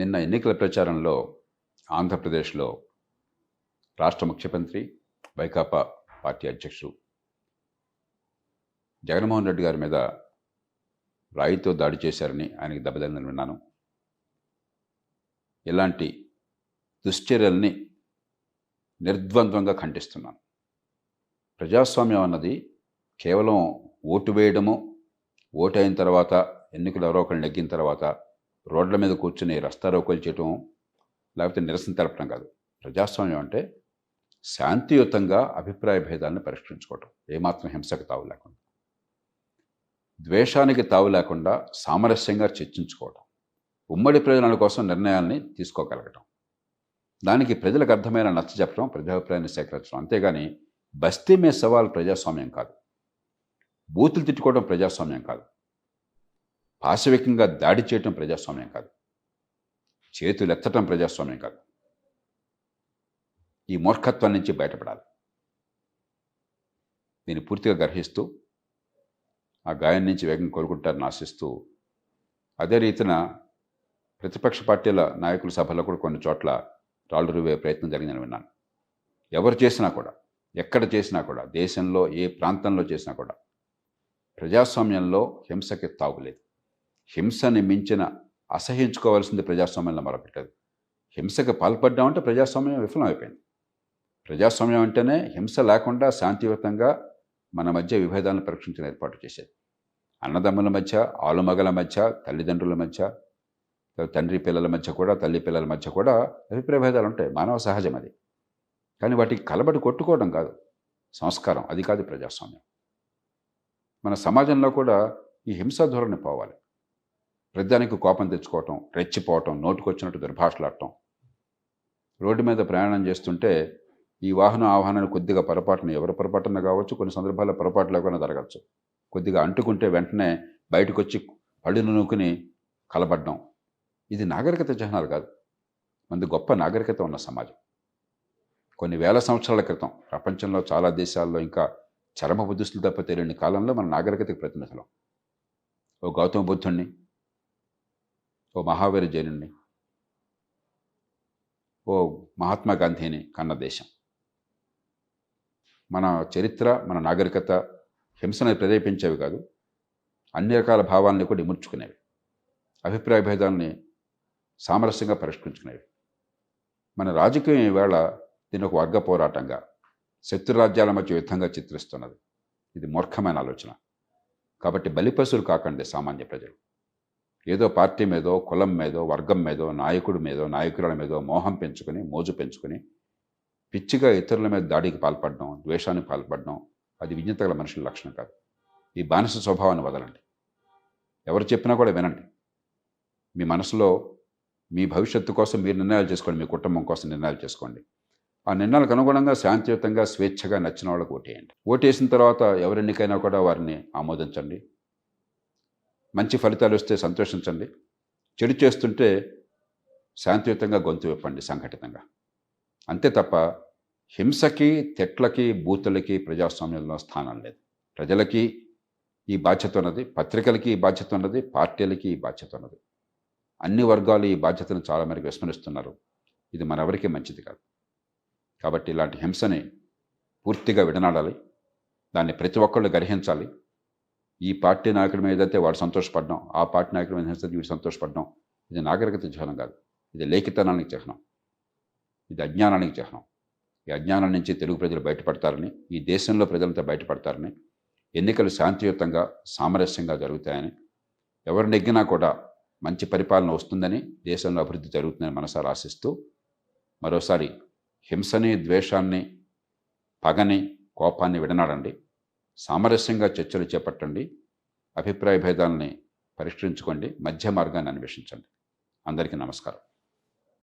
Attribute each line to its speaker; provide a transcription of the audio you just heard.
Speaker 1: నిన్న ఎన్నికల ప్రచారంలో ఆంధ్రప్రదేశ్లో రాష్ట్ర ముఖ్యమంత్రి వైకాపా పార్టీ అధ్యక్షుడు జగన్మోహన్ రెడ్డి గారి మీద రాయితో దాడి చేశారని ఆయనకి దెబ్బతిందని విన్నాను. ఇలాంటి దుశ్చర్యల్ని నిర్ద్వంద్వంగా ఖండిస్తున్నాను. ప్రజాస్వామ్యం అన్నది కేవలం ఓటు వేయడము ఓటు అయిన తర్వాత ఎన్నికలు ఎవరో ఒకళ్ళు నెగ్గిన తర్వాత రోడ్ల మీద కూర్చుని రస్తారోకోలు చేయటం లేకపోతే నిరసన తెలపడం కాదు. ప్రజాస్వామ్యం అంటే శాంతియుతంగా అభిప్రాయ భేదాలను పరిష్కరించుకోవటం. ఏమాత్రం హింసకు తావు లేకుండా. ద్వేషానికి తావు లేకుండా సామరస్యంగా చర్చించుకోవటం. ఉమ్మడి ప్రయోజనాల కోసం నిర్ణయాల్ని తీసుకోగలగటం. దానికి ప్రజలకు అర్థమైన నచ్చ చెప్పడం ప్రజాభిప్రాయాన్ని సేకరించడం అంతేగాని బస్తీ మే సవాల్ ప్రజాస్వామ్యం కాదు. బూతులు తిట్టుకోవడం ప్రజాస్వామ్యం కాదు. పాశవికంగా దాడి చేయటం ప్రజాస్వామ్యం కాదు. చేతులు ఎత్తటం ప్రజాస్వామ్యం కాదు. ఈ మూర్ఖత్వం నుంచి బయటపడాలి. దీన్ని పూర్తిగా గర్హిస్తూ ఆ గాయం నుంచి వేగం కోలుకుంటారని ఆశిస్తూ అదే రీతిన ప్రతిపక్ష పార్టీల నాయకుల సభలో కూడా కొన్ని చోట్ల రాళ్ళు రువే ప్రయత్నం జరిగిందని విన్నాను. ఎవరు చేసినా కూడా ఎక్కడ చేసినా కూడా దేశంలో ఏ ప్రాంతంలో చేసినా కూడా ప్రజాస్వామ్యంలో హింసకి తాగులేదు హింసని మించిన అసహించుకోవాల్సింది ప్రజాస్వామ్యంలో మరొకటి పాల్పడ్డం పాల్పడ్డామంటే ప్రజాస్వామ్యం విఫలమైపోయింది. ప్రజాస్వామ్యం అంటేనే హింస లేకుండా శాంతియుతంగా మన మధ్య విభేదాలను పరీక్షించిన ఏర్పాటు చేసేది. అన్నదమ్ముల మధ్య ఆలుమగల మధ్య తల్లిదండ్రుల మధ్య తండ్రి పిల్లల మధ్య కూడా తల్లి పిల్లల మధ్య కూడా అభిప్రాయ భేదాలు ఉంటాయి. మానవ సహజం అది. కానీ వాటికి కలబడి కొట్టుకోవడం కాదు. సంస్కారం అది కాదు ప్రజాస్వామ్యం. మన సమాజంలో కూడా ఈ హింసా ధోరణి పోవాలి. ప్రతిదానికి కోపం తెచ్చుకోవటం రెచ్చిపోవటం నోటుకొచ్చినట్టు దుర్భాషలాడటం రోడ్డు మీద ప్రయాణం చేస్తుంటే ఈ వాహన ఆహ్వానాన్ని కొద్దిగా పొరపాటున ఎవరు పొరపాటున కావచ్చు కొన్ని సందర్భాల్లో పొరపాటు లేకుండా జరగచ్చు. కొద్దిగా అంటుకుంటే వెంటనే బయటకు వచ్చి పళ్ళు నూకుని కలబడ్డం. ఇది నాగరికత చిహ్నాలు కాదు. మంది గొప్ప నాగరికత ఉన్న సమాజం. కొన్ని వేల సంవత్సరాల క్రితం ప్రపంచంలో చాలా దేశాల్లో ఇంకా చరమ బుద్ధిస్తులు తప్ప తెలియని కాలంలో మన నాగరికతకు ప్రతినిధులం. ఓ గౌతమ బుద్ధుణ్ణి ఓ మహావీర జైనుణ్ణి. ఓ మహాత్మా గాంధీని కన్న దేశం. మన చరిత్ర మన నాగరికత హింసను ప్రేరేపించేవి కాదు అన్ని రకాల భావాలని కూడా ఇముర్చుకునేవి అభిప్రాయ భేదాలని సామరస్యంగా పరిష్కరించుకునేవి. మన రాజకీయం ఈవేళ దీని ఒక వర్గ పోరాటంగా శత్రురాజ్యాల మధ్య యుద్ధంగా చిత్రిస్తున్నది. ఇది మూర్ఖమైన ఆలోచన. కాబట్టి బలిపశువులు కాకండి సామాన్య ప్రజలు. ఏదో పార్టీ మీదో కులం మీదో వర్గం మీదో నాయకుడి మీదో నాయకురాల మీదో మోహం పెంచుకొని మోజు పెంచుకొని పిచ్చిగా ఇతరుల మీద దాడికి పాల్పడడం ద్వేషానికి పాల్పడడం అది విజ్ఞత గల మనుషుల లక్షణం కాదు. ఈ బానిస స్వభావాన్ని వదలండి. ఎవరు చెప్పినా కూడా వినండి. మీ మనసులో మీ భవిష్యత్తు కోసం మీరు నిర్ణయాలు చేసుకోండి మీ కుటుంబం కోసం నిర్ణయాలు చేసుకోండి. ఆ నిర్ణయాలకు అనుగుణంగా శాంతియుతంగా స్వేచ్ఛగా నచ్చిన వాళ్ళకి ఓటేయండి. ఓటేసిన తర్వాత ఎవరెన్నికైనా కూడా వారిని ఆమోదించండి. మంచి ఫలితాలు వస్తే సంతోషించండి. చెడు చేస్తుంటే శాంతియుతంగా గొంతు విప్పండి సంఘటితంగా. అంతే తప్ప హింసకి తెట్లకి బూతులకి ప్రజాస్వామ్యంలో స్థానం లేదు. ప్రజలకి ఈ బాధ్యత ఉన్నది పత్రికలకి ఈ బాధ్యత ఉన్నది పార్టీలకి ఈ బాధ్యత ఉన్నది. అన్ని వర్గాలు ఈ బాధ్యతను చాలా మేరకు విస్మరిస్తున్నారు. ఇది మనెవరికి మంచిది కాదు. కాబట్టి ఇలాంటి హింసని పూర్తిగా విడనాడాలి. దాన్ని ప్రతి ఒక్కళ్ళు గ్రహించాలి. ఈ పార్టీ నాయకుడి మీద అయితే వాడు సంతోషపడడం. ఆ పార్టీ నాయకుడి మీద హింస వీడు సంతోషపడడం. ఇది నాగరికత చిహ్నం కాదు. ఇది లేఖితనానికి చిహ్నం. ఇది అజ్ఞానానికి చిహ్నం. ఈ అజ్ఞానం నుంచి తెలుగు ప్రజలు బయటపడతారని ఈ దేశంలో ప్రజలంతా బయటపడతారని ఎన్నికలు శాంతియుతంగా సామరస్యంగా జరుగుతాయని ఎవరు నెగ్గినా కూడా మంచి పరిపాలన వస్తుందని దేశంలో అభివృద్ధి జరుగుతుందని మనసారి ఆశిస్తూ మరోసారి హింసని ద్వేషాన్ని పగని కోపాన్ని విడనాడండి. సామరస్యంగా చర్చలు చేపట్టండి. అభిప్రాయ భేదాలని పరిష్కరించుకోండి. మధ్య మార్గాన్ని అన్వేషించండి. అందరికీ నమస్కారం.